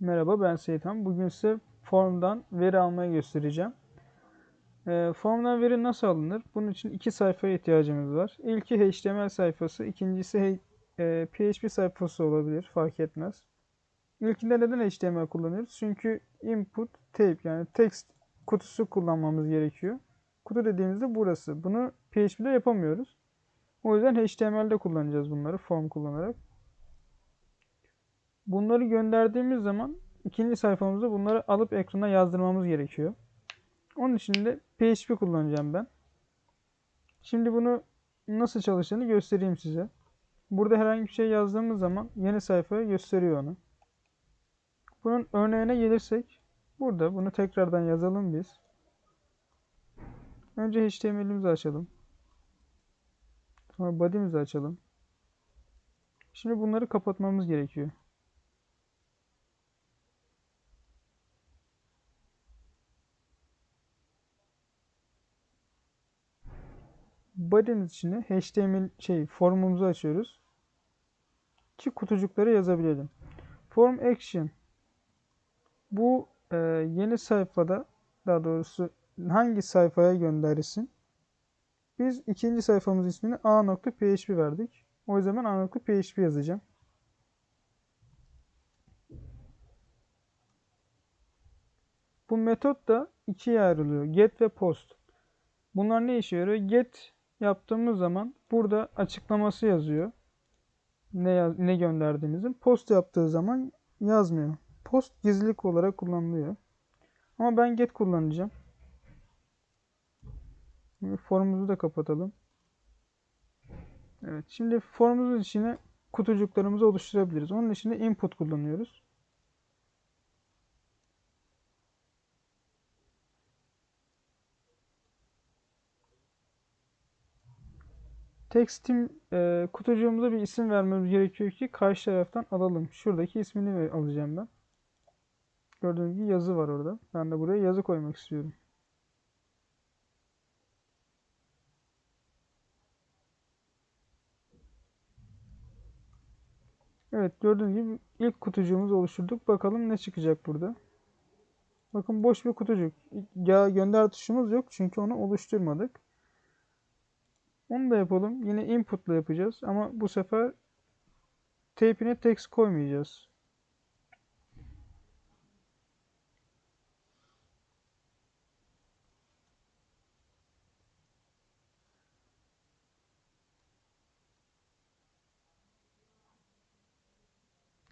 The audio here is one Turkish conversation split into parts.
Merhaba ben Seyitan. Bugün size formdan veri almayı göstereceğim. Ee, formdan veri nasıl alınır? Bunun için iki sayfaya ihtiyacımız var. İlki HTML sayfası, ikincisi e, PHP sayfası olabilir, fark etmez. İlkinde neden HTML kullanıyoruz? Çünkü input tape yani text kutusu kullanmamız gerekiyor. Kutu dediğimizde burası. Bunu PHP'de yapamıyoruz. O yüzden HTML'de kullanacağız bunları form kullanarak. Bunları gönderdiğimiz zaman ikinci sayfamızda bunları alıp ekrana yazdırmamız gerekiyor. Onun için de PHP kullanacağım ben. Şimdi bunu nasıl çalıştığını göstereyim size. Burada herhangi bir şey yazdığımız zaman yeni sayfaya gösteriyor onu. Bunun örneğine gelirsek burada bunu tekrardan yazalım biz. Önce HTML'imizi açalım. Sonra body'mizi açalım. Şimdi bunları kapatmamız gerekiyor. Body'miz içine HTML şey formumuzu açıyoruz. Ki kutucukları yazabilelim. Form action. Bu e, yeni sayfada daha doğrusu hangi sayfaya gönderirsin? Biz ikinci sayfamız ismini a.php verdik. O yüzden ben a.php yazacağım. Bu metot da ikiye ayrılıyor. Get ve post. Bunlar ne işe yarıyor? Get yaptığımız zaman burada açıklaması yazıyor. Ne, yaz, ne gönderdiğimizin. Post yaptığı zaman yazmıyor. Post gizlilik olarak kullanılıyor. Ama ben get kullanacağım. Formumuzu da kapatalım. Evet. Şimdi formumuzun içine kutucuklarımızı oluşturabiliriz. Onun için de input kullanıyoruz. Tekstim e, kutucuğumuza bir isim vermemiz gerekiyor ki karşı taraftan alalım. Şuradaki ismini alacağım ben. Gördüğünüz gibi yazı var orada. Ben de buraya yazı koymak istiyorum. Evet gördüğünüz gibi ilk kutucuğumuzu oluşturduk. Bakalım ne çıkacak burada. Bakın boş bir kutucuk. Ya gönder tuşumuz yok çünkü onu oluşturmadık. Onu da yapalım. Yine input'la yapacağız ama bu sefer tape'ine text koymayacağız.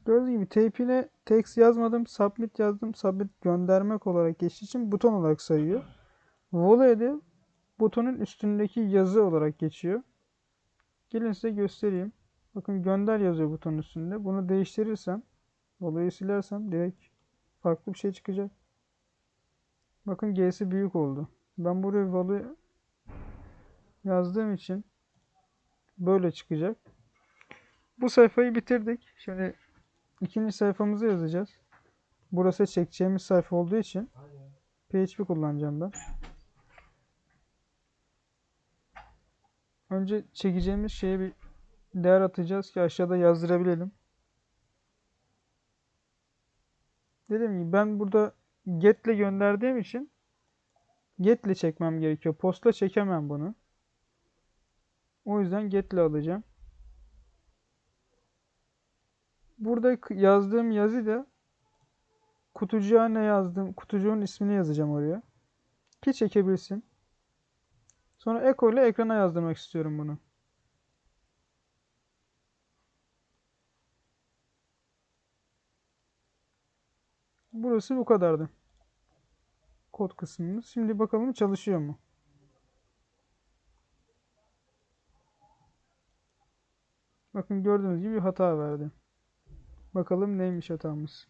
Gördüğünüz gibi tape'ine text yazmadım. Submit yazdım. Submit göndermek olarak geçtiği için buton olarak sayıyor. Volley'de butonun üstündeki yazı olarak geçiyor. Gelin size göstereyim. Bakın gönder yazıyor butonun üstünde. Bunu değiştirirsem, olayı silersem direkt farklı bir şey çıkacak. Bakın G'si büyük oldu. Ben buraya volley yazdığım için böyle çıkacak. Bu sayfayı bitirdik. Şimdi ikinci sayfamızı yazacağız. Burası çekeceğimiz sayfa olduğu için PHP kullanacağım ben. Önce çekeceğimiz şeye bir değer atacağız ki aşağıda yazdırabilelim. Dediğim gibi ben burada get ile gönderdiğim için get ile çekmem gerekiyor. Postla çekemem bunu. O yüzden get ile alacağım. Burada yazdığım yazı da kutucuğa ne yazdım, kutucuğun ismini yazacağım oraya. Ki çekebilsin. Sonra eko ile ekrana yazdırmak istiyorum bunu. Burası bu kadardı. Kod kısmımız. Şimdi bakalım çalışıyor mu? Bakın gördüğünüz gibi hata verdi. Bakalım neymiş hatamız.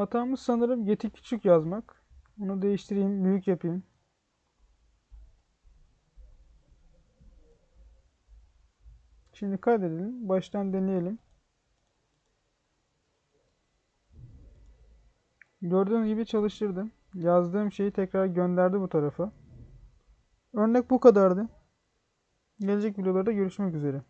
Hatamız sanırım yeti küçük yazmak. Onu değiştireyim, büyük yapayım. Şimdi kaydedelim. Baştan deneyelim. Gördüğünüz gibi çalıştırdım. Yazdığım şeyi tekrar gönderdi bu tarafa. Örnek bu kadardı. Gelecek videolarda görüşmek üzere.